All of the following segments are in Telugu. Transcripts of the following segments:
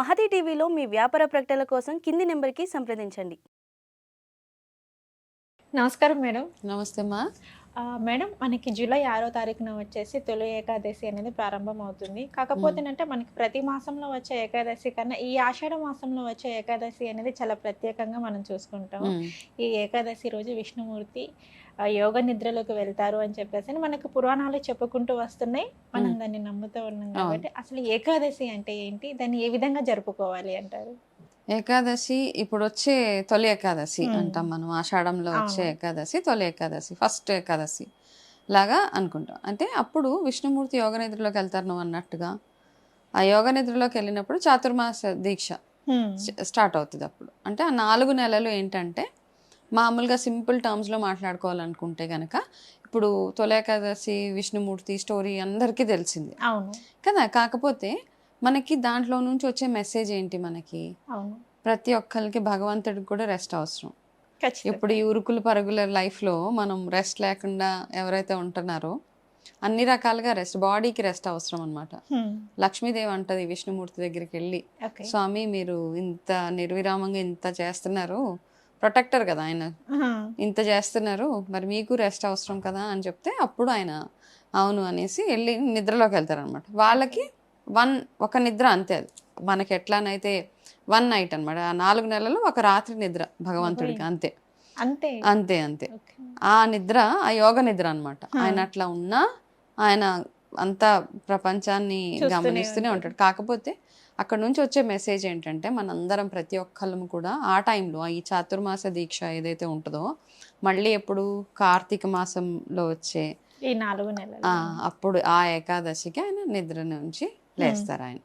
మహతి టీవీలో మీ వ్యాపార ప్రకటనల కోసం కింది నెంబర్కి సంప్రదించండి. నమస్కారం మేడం. నమస్తే ఆ, మేడం మనకి జూలై ఆరో తారీఖున వచ్చేసి తొలి ఏకాదశి అనేది ప్రారంభం అవుతుంది కాకపోతే అంటే మనకి ప్రతి మాసంలో వచ్చే ఏకాదశి కన్నా ఈ ఆషాఢ మాసంలో వచ్చే ఏకాదశి అనేది చాలా ప్రత్యేకంగా మనం చూసుకుంటాం. ఈ ఏకాదశి రోజు విష్ణుమూర్తి యోగ నిద్రలోకి వెళ్తారు అని చెప్పేసి మనకు పురాణాలు చెప్పుకుంటూ వస్తున్నాయి మనం. దాన్ని నమ్ముతూ ఉన్నాం కాబట్టి అసలు ఏకాదశి అంటే ఏంటి దాన్ని ఏ విధంగా జరుపుకోవాలి అంటారు ఏకాదశి ఇప్పుడు వచ్చే తొలి ఏకాదశి. అంటాం మనం ఆషాఢంలో వచ్చే. ఏకాదశి తొలి ఏకాదశి ఫస్ట్ ఏకాదశి లాగా అనుకుంటాం అంటే అప్పుడు విష్ణుమూర్తి యోగ నిద్రలోకి వెళ్తారు నువ్వు అన్నట్టుగా ఆ యోగ నిద్రలోకి వెళ్ళినప్పుడు చాతుర్మాస దీక్ష. స్టార్ట్ అవుతుంది అప్పుడు అంటే ఆ నాలుగు నెలలు ఏంటంటే మామూలుగా సింపుల్ టర్మ్స్లో మాట్లాడుకోవాలనుకుంటే కనుక ఇప్పుడు తొలి ఏకాదశి విష్ణుమూర్తి స్టోరీ అందరికీ తెలిసింది. అవును. కదా? కాకపోతే మనకి దాంట్లో నుంచి వచ్చే మెసేజ్ ఏంటి మనకి? అవును. ప్రతి ఒక్కరికి భగవంతుడికి కూడా రెస్ట్ అవసరం. ఇప్పుడు ఈ ఉరుకులు పరుగుల లైఫ్లో మనం రెస్ట్ లేకుండా ఎవరైతే ఉంటున్నారో అన్ని రకాలుగా రెస్ట్ బాడీకి రెస్ట్ అవసరం అనమాట. లక్ష్మీదేవి అంటది విష్ణుమూర్తి దగ్గరికి వెళ్ళి స్వామి మీరు ఇంత నిర్విరామంగా ఇంత చేస్తున్నారు ప్రొటెక్టర్ కదా ఆయన. ఇంత చేస్తున్నారు మరి మీకు రెస్ట్ అవసరం కదా అని చెప్తే అప్పుడు ఆయన అవును అనేసి వెళ్ళి నిద్రలోకి వెళ్తారు అనమాట వాళ్ళకి వన్ ఒక నిద్ర అంతే అది. మనకి ఎట్లానైతే వన్ నైట్ అన్నమాట. ఆ నాలుగు నెలలు ఒక రాత్రి నిద్ర భగవంతుడికి అంతే. అంతే. అంతే అంతే. ఆ నిద్ర ఆ యోగ నిద్ర అన్నమాట. హా. ఆయన అట్లా ఉన్నా ఆయన అంతా ప్రపంచాన్ని గమనిస్తూనే. ఉంటాడు. కాకపోతే అక్కడ నుంచి వచ్చే మెసేజ్ ఏంటంటే మనందరం ప్రతి ఒక్కళ్ళము కూడా ఆ టైంలో ఈ చాతుర్మాస దీక్ష ఏదైతే ఉంటుందో మళ్ళీ ఎప్పుడు కార్తీక మాసంలో వచ్చే ఈ నాలుగు నెలలు అప్పుడు ఆ ఏకాదశికి ఆయన నిద్ర నుంచి లేస్తారు ఆయన.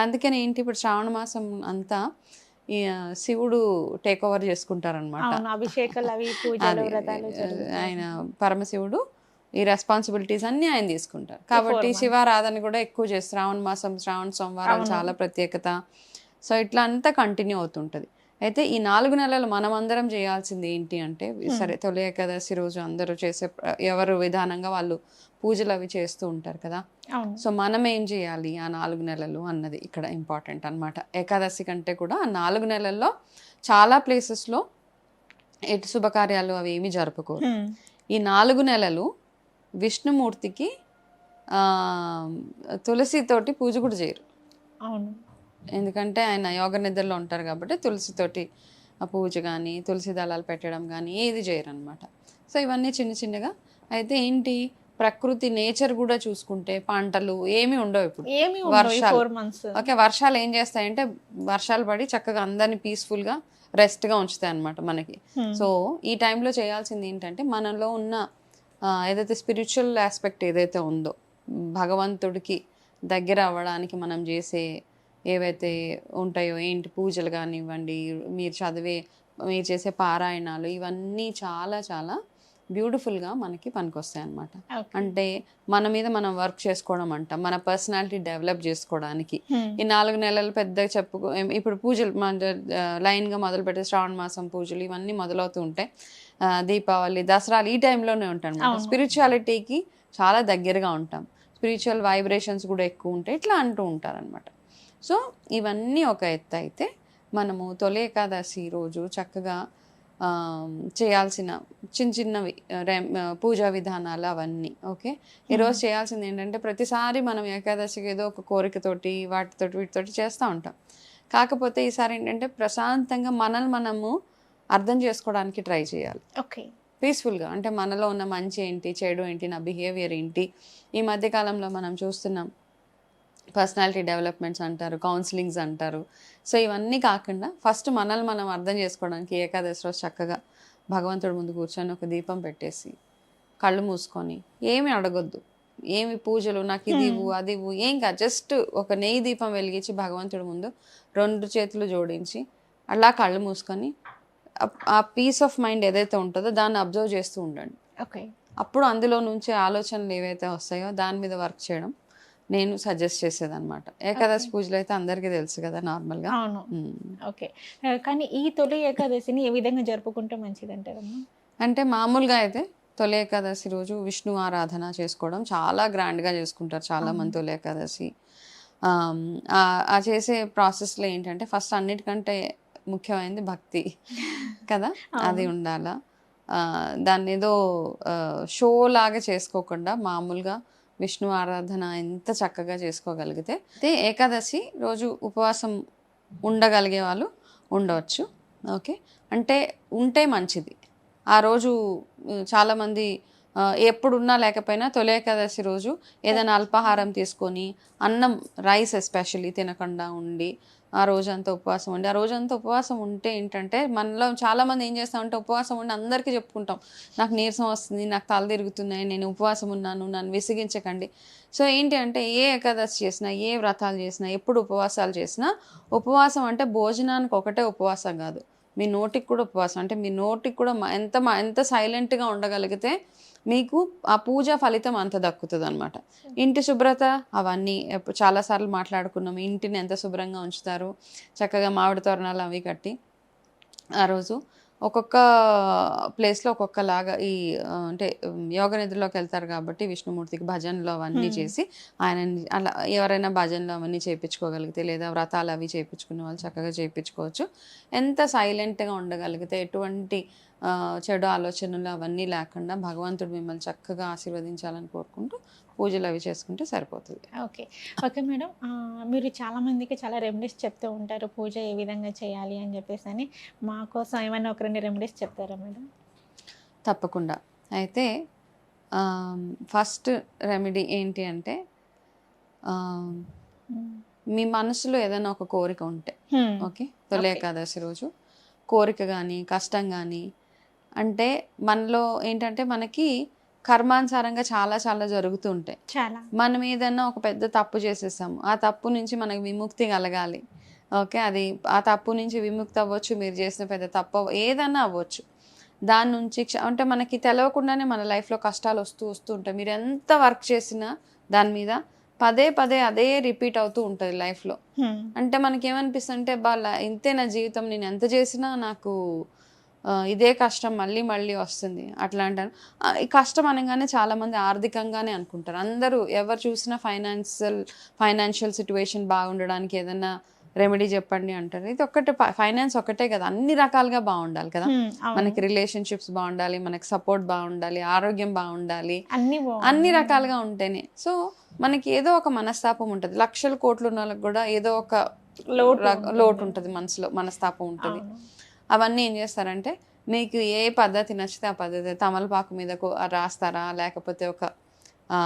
అందుకని ఏంటి ఇప్పుడు శ్రావణ మాసం అంతా శివుడు టేక్ ఓవర్ చేసుకుంటారనమాట అభిషేకాలు అవి. ఆయన పరమశివుడు ఈ రెస్పాన్సిబిలిటీస్ అన్ని ఆయన తీసుకుంటారు. కాబట్టి. శివారాధన కూడా ఎక్కువ చేస్తారు. శ్రావణ మాసం శ్రావణ సోమవారాలు అవును. చాలా ప్రత్యేకత. సో ఇట్లా అంతా కంటిన్యూ అవుతుంటది. అయితే ఈ నాలుగు నెలలు మనం అందరం చేయాల్సింది ఏంటి అంటే సరే తొలి ఏకాదశి రోజు అందరూ చేసే ఎవరు విధానంగా వాళ్ళు పూజలు అవి చేస్తూ ఉంటారు కదా. సో మనం ఏం చేయాలి ఆ నాలుగు నెలలు అన్నది ఇక్కడ ఇంపార్టెంట్ అన్నమాట. ఏకాదశి కంటే కూడా ఆ నాలుగు నెలల్లో చాలా ప్లేసెస్లో ఎటు శుభకార్యాలు అవి ఏమీ జరుపుకోరు. హ్మ్. ఈ నాలుగు నెలలు విష్ణుమూర్తికి ఆ, తులసితోటి పూజ కూడా చేయరు. అవును. ఎందుకంటే ఆయన యోగ నిద్రలో ఉంటారు కాబట్టి తులసితోటి ఆ పూజ కానీ తులసి దళాలు పెట్టడం కానీ ఏది చేయరు అనమాట సో ఇవన్నీ చిన్న చిన్నగా. అయితే ఏంటి? ప్రకృతి నేచర్ కూడా చూసుకుంటే పంటలు ఏమీ ఉండవు ఇప్పుడు. వర్షాలు. ఓకే వర్షాలు ఏం చేస్తాయంటే వర్షాలు పడి చక్కగా అందరినీ పీస్ఫుల్గా రెస్ట్గా ఉంచుతాయి అనమాట మనకి సో ఈ టైంలో చేయాల్సింది ఏంటంటే మనలో ఉన్న ఏదైతే స్పిరిచువల్ ఆస్పెక్ట్ ఏదైతే ఉందో భగవంతుడికి దగ్గర అవ్వడానికి మనం చేసే ఏవైతే ఉంటాయో ఏంటి పూజలు కానివ్వండి మీరు చదివే మీరు చేసే పారాయణాలు ఇవన్నీ చాలా చాలా బ్యూటిఫుల్గా మనకి పనికొస్తాయి అన్నమాట అంటే మన మీద మనం వర్క్ చేసుకోవడం అంట మన పర్సనాలిటీ డెవలప్ చేసుకోవడానికి. ఈ నాలుగు నెలలు పెద్దగా చెప్పుకో ఇప్పుడు పూజలు లైన్గా మొదలు పెడితే శ్రావణ మాసం పూజలు ఇవన్నీ మొదలవుతూ ఉంటాయి దీపావళి దసరాలు ఈ టైంలోనే ఉంటాయి అవును. స్పిరిచువాలిటీకి చాలా దగ్గరగా ఉంటాం. స్పిరిచువల్ వైబ్రేషన్స్ కూడా ఎక్కువ ఉంటాయి ఇట్లా అంటూ ఉంటారనమాట. సో ఇవన్నీ ఒక ఎత్తు అయితే మనము తొలి ఏకాదశి రోజు చక్కగా ఆ, చేయాల్సిన చిన్న చిన్నవి పూజా విధానాలు అవన్నీ ఓకే? ఈరోజు చేయాల్సింది ఏంటంటే ప్రతిసారి మనం ఏకాదశికి ఏదో ఒక కోరికతోటి వాటితోటి వీటితోటి చేస్తూ ఉంటాం. కాకపోతే ఈసారి ఏంటంటే ప్రశాంతంగా మనల్ని మనము అర్థం చేసుకోవడానికి ట్రై చేయాలి. ఓకే. పీస్ఫుల్గా అంటే మనలో ఉన్న మంచి ఏంటి చెడు ఏంటి నా బిహేవియర్ ఏంటి ఈ మధ్య కాలంలో మనం చూస్తున్నాం. పర్సనాలిటీ డెవలప్మెంట్స్ అంటారు కౌన్సిలింగ్స్ అంటారు. సో ఇవన్నీ కాకుండా ఫస్ట్ మనల్ని మనం అర్థం చేసుకోవడానికి ఏకాదశి రోజు చక్కగా భగవంతుడి ముందు కూర్చొని ఒక దీపం పెట్టేసి కళ్ళు మూసుకొని ఏమి అడగొద్దు. ఏమి పూజలు నాకు ఇది ఇవ్వు అది ఇవ్వు ఏం కాదు. జస్ట్ ఒక నెయ్యి దీపం వెలిగించి భగవంతుడి ముందు రెండు చేతులు జోడించి అలా కళ్ళు మూసుకొని ఆ- పీస్ ఆఫ్ మైండ్ ఏదైతే ఉంటుందో దాన్ని అబ్జర్వ్ చేస్తూ ఉండండి. ఓకే అప్పుడు అందులో నుంచి ఆలోచనలు ఏవైతే వస్తాయో దాని మీద వర్క్ చేయడం నేను సజెస్ట్ చేసేదన్నమాట. ఏకాదశి పూజలు అయితే అందరికీ తెలుసు కదా నార్మల్గా అవును. ఓకే ఆ, కానీ ఈ తొలి ఏకాదశిని ఏ విధంగా జరుపుకుంటే మంచిది అంటారమ్మా అంటే మామూలుగా అయితే తొలి ఏకాదశి రోజు విష్ణు ఆరాధన చేసుకోవడం చాలా గ్రాండ్గా చేసుకుంటారు చాలా మంది తొలి ఏకాదశి. ఆ చేసే ప్రాసెస్లో ఏంటంటే ఫస్ట్ అన్నిటికంటే ముఖ్యమైనది భక్తి కదా? అది ఉండాలా? దాన్ని ఏదో షో లాగా చేసుకోకుండా మామూలుగా విష్ణు ఆరాధన ఎంత చక్కగా చేసుకోగలిగితే అయితే ఏకాదశి రోజు ఉపవాసం ఉండగలిగే వాళ్ళు ఉండవచ్చు. ఓకే? అంటే ఉంటే మంచిది. ఆ రోజు చాలామంది ఎప్పుడున్నా లేకపోయినా తొలి ఏకాదశి రోజు ఏదైనా అల్పాహారం తీసుకొని అన్నం రైస్ ఎస్పెషల్లీ తినకుండా ఉండి ఆ రోజంతా ఉపవాసం ఉండి ఆ రోజంతా ఉపవాసం ఉంటే ఏంటంటే మనలో చాలామంది ఏం చేస్తామంటే ఉపవాసం ఉండి అందరికీ చెప్పుకుంటాం. నాకు నీరసం వస్తుంది నాకు తల తిరుగుతున్నాయి నేను ఉపవాసం ఉన్నాను నన్ను విసిగించకండి. సో ఏంటి అంటే ఏ ఏకాదశి చేసినా ఏ వ్రతాలు చేసినా ఎప్పుడు ఉపవాసాలు చేసినా ఉపవాసం అంటే భోజనానికి ఒకటే ఉపవాసం కాదు. మీ నోటికి కూడా ఉపవాసం అంటే మీ నోటికి కూడా మ- ఎంత మ- ఎంత సైలెంట్గా ఉండగలిగితే మీకు ఆ పూజ ఫలితం అంత దక్కుతుంది అనమాట ఇంటి శుభ్రత అవన్నీ చాలాసార్లు మాట్లాడుకున్నాం. ఇంటిని ఎంత శుభ్రంగా ఉంచుతారు? చక్కగా మామిడి తోరణాలు అవి కట్టి ఆ రోజు ఒక్కొక్క ప్లేస్లో ఒక్కొక్కలాగా ఈ అంటే యోగ నిద్రలోకి వెళ్తారు కాబట్టి విష్ణుమూర్తికి భజనలు అవన్నీ. చేసి ఆయన అలా ఎవరైనా భజనలు అవన్నీ చేయించుకోగలిగితే లేదా వ్రతాలు అవి చేయించుకునే వాళ్ళు చక్కగా చేయించుకోవచ్చు ఎంత సైలెంట్గా ఉండగలిగితే ఎటువంటి చెడు ఆలోచనలు అవన్నీ లేకుండా భగవంతుడు మిమ్మల్ని చక్కగా ఆశీర్వదించాలని కోరుకుంటూ పూజలు అవి చేసుకుంటే సరిపోతుంది. ఓకే. Okay madam. మీరు చాలా మందికి చాలా రెమెడీస్ చెప్తూ ఉంటారు. పూజ ఏ విధంగా చేయాలి అని చెప్పేసి అని. మా కోసం ఏమైనా ఒక రెండు రెమెడీస్ చెప్తారా మేడం? తప్పకుండా. అయితే ఫస్ట్ రెమెడీ ఏంటి అంటే ఆమ్, మీ మనసులో ఏదైనా ఒక కోరిక ఉంటే ఓకే? తొలి. ఏకాదశి రోజు కోరిక కానీ కష్టం కానీ అంటే మనలో ఏంటంటే మనకి కర్మానుసారంగా చాలా చాలా జరుగుతూ ఉంటాయి చాలా. మనం ఏదన్నా ఒక పెద్ద తప్పు చేసేసాము ఆ తప్పు నుంచి మనకి విముక్తి కలగాలి. ఓకే? అది ఆ తప్పు నుంచి విముక్తి అవ్వచ్చు మీరు చేసిన పెద్ద తప్పు ఏదన్నా అవ్వచ్చు. దాని నుంచి అంటే మనకి తెలవకుండానే మన లైఫ్లో కష్టాలు వస్తూ వస్తూ ఉంటాయి. మీరు ఎంత వర్క్ చేసినా దాని మీద పదే పదే అదే రిపీట్ అవుతూ ఉంటుంది లైఫ్లో. అంటే మనకి ఏమనిపిస్తుంది అంటే బాగా ఇంతే నా జీవితం నేను ఎంత చేసినా నాకు ఇదే కష్టం మళ్ళీ మళ్ళీ వస్తుంది. అట్లా అంటాను ఆ, ఈ కష్టం అనగానే చాలామంది ఆర్థికంగానే అనుకుంటారు. అందరూ ఎవరు చూసినా ఫైనాన్షియల్ ఫైనాన్షియల్ సిచ్యువేషన్ బాగుండడానికి ఏదైనా రెమెడీ చెప్పండి అంటారు. ఇది ఒక్కటే ఫైనాన్స్ ఒకటే కదా. అన్ని రకాలుగా బాగుండాలి కదా. మనకి రిలేషన్షిప్స్ బాగుండాలి మనకి సపోర్ట్ బాగుండాలి ఆరోగ్యం బాగుండాలి. అన్ని. అన్ని రకాలుగా ఉంటేనే. సో మనకి ఏదో ఒక మనస్తాపం ఉంటుంది. లక్షల కోట్లు ఉన్న వాళ్ళకి కూడా ఏదో ఒక లోటు ఉంటుంది. లోటు ఉంటుంది. మనసులో మనస్తాపం ఉంటుంది. అవన్నీ ఏం చేస్తారంటే మీకు ఏ పద్ధతి నచ్చితే ఆ పద్ధతి తమలపాకు మీద రాస్తారా లేకపోతే ఒక ఆ,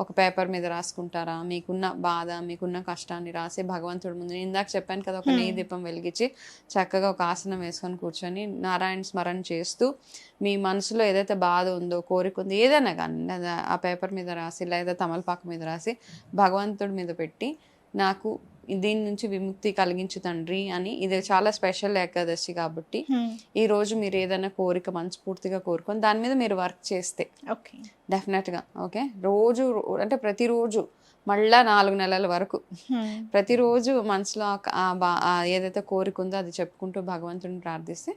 ఒక పేపర్ మీద రాసుకుంటారా మీకున్న బాధ మీకున్న కష్టాన్ని రాసి భగవంతుడి ముందు నేను ఇందాక చెప్పాను కదా ఒక. నెయ్యి దీపం వెలిగించి చక్కగా ఒక ఆసనం వేసుకొని కూర్చొని నారాయణ స్మరణ చేస్తూ మీ మనసులో ఏదైతే బాధ ఉందో కోరిక ఉందో ఏదైనా కానీ ఆ పేపర్ మీద రాసి లేదా తమలపాకు మీద రాసి భగవంతుడి మీద పెట్టి నాకు దీని నుంచి విముక్తి కలిగించు తండ్రి అని. ఇది చాలా స్పెషల్ ఏకాదశి కాబట్టి. ఈ రోజు మీరు ఏదైనా కోరిక మనస్ఫూర్తిగా కోరుకొని దాని మీద మీరు వర్క్ చేస్తే ఓకే. డెఫినెట్గా ఓకే? రోజు అంటే ప్రతిరోజు మళ్ళా నాలుగు నెలల వరకు. ప్రతిరోజు మనసులో ఏదైతే కోరిక ఉందో అది చెప్పుకుంటూ భగవంతుడిని ప్రార్థిస్తే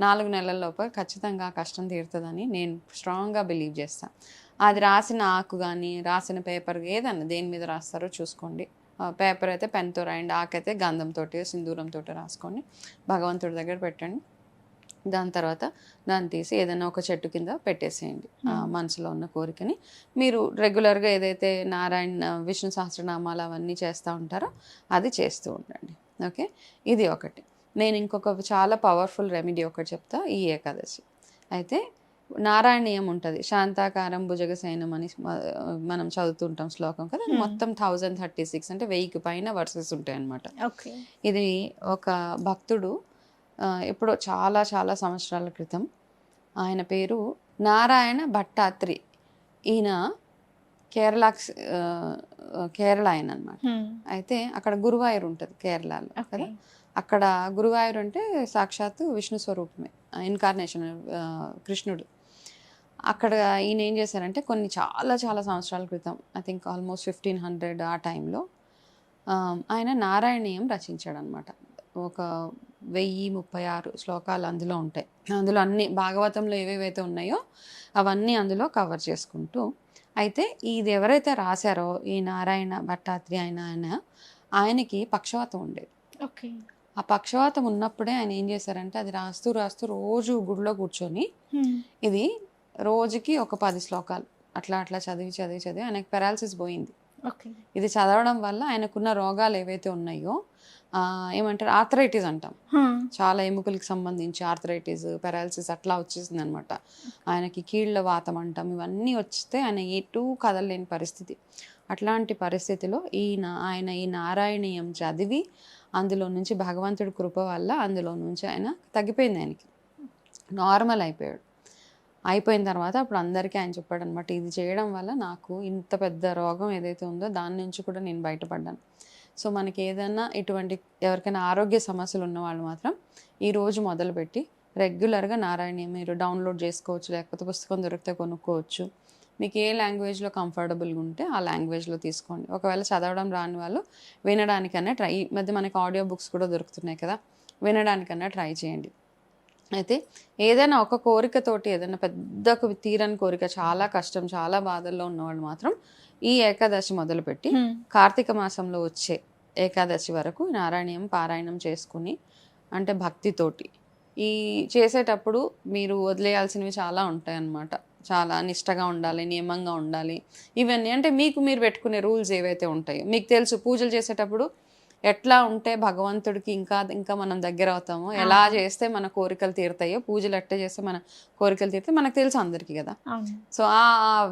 నాలుగు నెలల లోపల ఖచ్చితంగా కష్టం తీరుతుందని నేను స్ట్రాంగ్గా బిలీవ్ చేస్తాను అది రాసిన ఆకు కానీ రాసిన పేపర్ ఏదన్నా దేని మీద రాస్తారో చూసుకోండి. పేపర్ అయితే పెన్తో రాయండి ఆకైతే గంధంతో సింధూరంతో రాసుకోండి భగవంతుడి దగ్గర పెట్టండి. దాని తర్వాత దాన్ని తీసి ఏదైనా ఒక చెట్టు కింద పెట్టేసేయండి. Hmm. మనసులో ఉన్న కోరికని. మీరు రెగ్యులర్గా ఏదైతే నారాయణ విష్ణు సహస్రనామాలు అవన్నీ చేస్తూ ఉంటారో అది చేస్తూ ఉండండి. ఓకే? ఇది ఒకటి. నేను ఇంకొక చాలా పవర్ఫుల్ రెమెడీ ఒకటి చెప్తా ఈ ఏకాదశి. అయితే నారాయణీయం ఉంటుంది. శాంతాకారం భుజగశయనం అని మనం చదువుతుంటాం శ్లోకం కదా. మొత్తం థౌజండ్ థర్టీ సిక్స్ అంటే వెయ్యికి పైన వర్సెస్ ఉంటాయి అన్నమాట ఓకే. ఇది ఒక భక్తుడు ఎప్పుడో చాలా చాలా సంవత్సరాల క్రితం ఆయన పేరు నారాయణ భట్టాత్రి. ఈయన కేరళ కేరళ ఆయన అనమాట. అయితే అక్కడ గురువాయూర్ ఉంటుంది కేరళలో కదా. అక్కడ గురువాయూర్ అంటే సాక్షాత్తు విష్ణు స్వరూపమే ఇన్కార్నేషన్ కృష్ణుడు. అక్కడ ఈయన ఏం చేశారంటే కొన్ని చాలా చాలా సంవత్సరాల క్రితం I think almost fifteen hundred ఆ టైంలో ఆయన నారాయణీయం రచించాడు అనమాట ఒక వెయ్యి ముప్పై ఆరు శ్లోకాలు అందులో ఉంటాయి. అందులో అన్ని భాగవతంలో ఏవేవైతే ఉన్నాయో అవన్నీ అందులో కవర్ చేసుకుంటూ అయితే ఇది ఎవరైతే రాశారో ఈ నారాయణ భట్టాత్రి ఆయన ఆయన ఆయనకి పక్షవాతం ఉండేది. ఓకే. ఆ పక్షవాతం ఉన్నప్పుడే ఆయన ఏం చేశారంటే అది రాస్తూ రాస్తూ రోజు గుడిలో కూర్చొని ఇది రోజుకి ఒక పది శ్లోకాలు. అట్లా అట్లా చదివి చదివి చదివి ఆయనకి పెరాలసిస్ పోయింది. ఇది చదవడం వల్ల ఆయనకున్న రోగాలు ఏవైతే ఉన్నాయో ఏమంటారు ఆర్థరైటిస్ అంటాం. చాలా ఎముకలకు సంబంధించి ఆర్థరైటిస్ పెరాలసిస్ అట్లా వచ్చేసింది అనమాట ఆయనకి కీళ్ళ వాతం అంటాం ఇవన్నీ వస్తే ఆయన ఎటు కదలలేని పరిస్థితి. అట్లాంటి పరిస్థితిలో ఈయన ఆయన ఈ నారాయణీయం చదివి అందులో నుంచి భగవంతుడి కృప వల్ల అందులో నుంచి ఆయన తగ్గిపోయింది ఆయనకి. నార్మల్ అయిపోయాడు. అయిపోయిన తర్వాత అప్పుడు అందరికీ ఆయన చెప్పాడు అనమాట ఇది చేయడం వల్ల నాకు ఇంత పెద్ద రోగం ఏదైతే ఉందో దాని నుంచి కూడా నేను బయటపడ్డాను. సో మనకి ఏదైనా ఇటువంటి ఎవరికైనా ఆరోగ్య సమస్యలు ఉన్న వాళ్ళు మాత్రం ఈ రోజు మొదలుపెట్టి రెగ్యులర్గా నారాయణ మీరు డౌన్లోడ్ చేసుకోవచ్చు లేకపోతే పుస్తకం దొరికితే కొనుక్కోవచ్చు. మీకు ఏ లాంగ్వేజ్లో కంఫర్టబుల్గా ఉంటే ఆ లాంగ్వేజ్లో తీసుకోండి. ఒకవేళ చదవడం రాని వాళ్ళు వినడానికన్నా ట్రై ఈ మధ్య మనకి ఆడియో బుక్స్ కూడా దొరుకుతున్నాయి కదా వినడానికన్నా ట్రై చేయండి. అయితే ఏదైనా ఒక కోరికతోటి ఏదైనా పెద్ద తీరని కోరిక చాలా కష్టం చాలా బాధల్లో ఉన్నవాళ్ళు మాత్రం ఈ ఏకాదశి మొదలుపెట్టి కార్తీక మాసంలో వచ్చే ఏకాదశి వరకు నారాయణీయం పారాయణం చేసుకుని అంటే భక్తితోటి ఈ చేసేటప్పుడు మీరు వదిలేయాల్సినవి చాలా ఉంటాయి అన్నమాట చాలా నిష్టగా ఉండాలి నియమంగా ఉండాలి. ఇవన్నీ అంటే మీకు మీరు పెట్టుకునే రూల్స్ ఏవైతే ఉంటాయో మీకు తెలుసు పూజలు చేసేటప్పుడు ఎట్లా ఉంటే భగవంతుడికి ఇంకా ఇంకా మనం దగ్గర అవుతామో ఎలా చేస్తే మన కోరికలు తీరుతాయో పూజలు ఎట్లా చేస్తే మన కోరికలు తీరుతాయి మనకు తెలుసు అందరికీ కదా. సో ఆ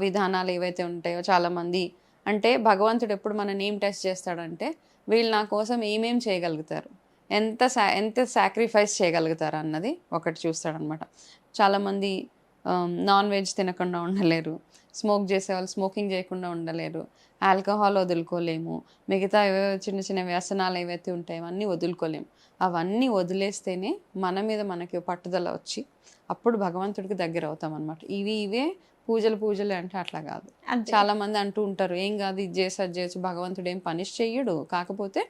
విధానాలు ఏవైతే ఉంటాయో చాలా మంది అంటే భగవంతుడు ఎప్పుడు మన నేమ్ టెస్ట్ చేస్తాడంటే వీళ్ళు నా కోసం ఏమేం చేయగలుగుతారు? ఎంత సా ఎంత సాక్రిఫైస్ చేయగలుగుతారు అన్నది ఒకటి చూస్తాడనమాట. చాలామంది Um, నాన్ వెజ్ తినకుండా ఉండలేరు. స్మోక్ చేసేవాళ్ళు స్మోకింగ్ చేయకుండా ఉండలేరు. ఆల్కహాల్ వదులుకోలేము. మిగతా ఏవో చిన్న చిన్న వ్యసనాలు ఏవైతే ఉంటాయో అవన్నీ వదులుకోలేము. అవన్నీ వదిలేస్తేనే మన మీద మనకి పట్టుదల వచ్చి అప్పుడు భగవంతుడికి దగ్గర అవుతాం అనమాట ఇవి ఇవే పూజలు పూజలు అంటే అట్లా కాదు. చాలా మంది అంటూ ఉంటారు ఏం కాదు ఇది చేసి అది చేసి భగవంతుడు ఏం పనిష్ చెయ్యడు. కాకపోతే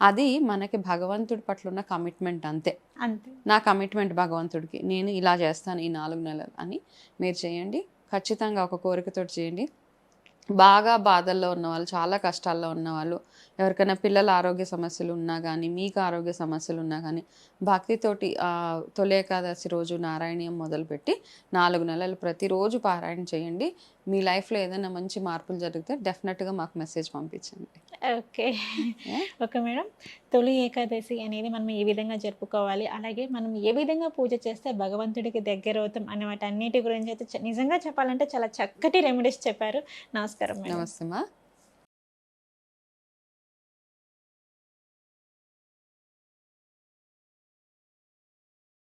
అది మనకి భగవంతుడి పట్ల ఉన్న కమిట్మెంట్ అంతే. అంతే. నా కమిట్మెంట్ భగవంతుడికి నేను ఇలా చేస్తాను ఈ నాలుగు నెలలు అని మీరు చేయండి. ఖచ్చితంగా ఒక కోరికతో చేయండి. బాగా బాధల్లో ఉన్న వాళ్ళు చాలా కష్టాల్లో ఉన్న వాళ్ళు ఎవరికైనా పిల్లల ఆరోగ్య సమస్యలు ఉన్నా కానీ మీకు ఆరోగ్య సమస్యలు ఉన్నా కానీ భక్తితోటి తొలి ఏకాదశి రోజు నారాయణీయం మొదలుపెట్టి నాలుగు నెలలు ప్రతిరోజు పారాయణ చేయండి. మీ లైఫ్లో ఏదైనా మంచి మార్పులు జరిగితే డెఫినెట్గా మాకు మెసేజ్ పంపించండి. ఓకే. Okay madam. తొలి ఏకాదశి అనేది మనం ఏ విధంగా జరుపుకోవాలి అలాగే మనం ఏ విధంగా పూజ చేస్తే భగవంతుడికి దగ్గర అవుతాం అనే వాటి అన్నిటి గురించి అయితే నిజంగా చెప్పాలంటే చాలా చక్కటి రెమెడీస్ చెప్పారు. నమస్కారం నమస్తే మా.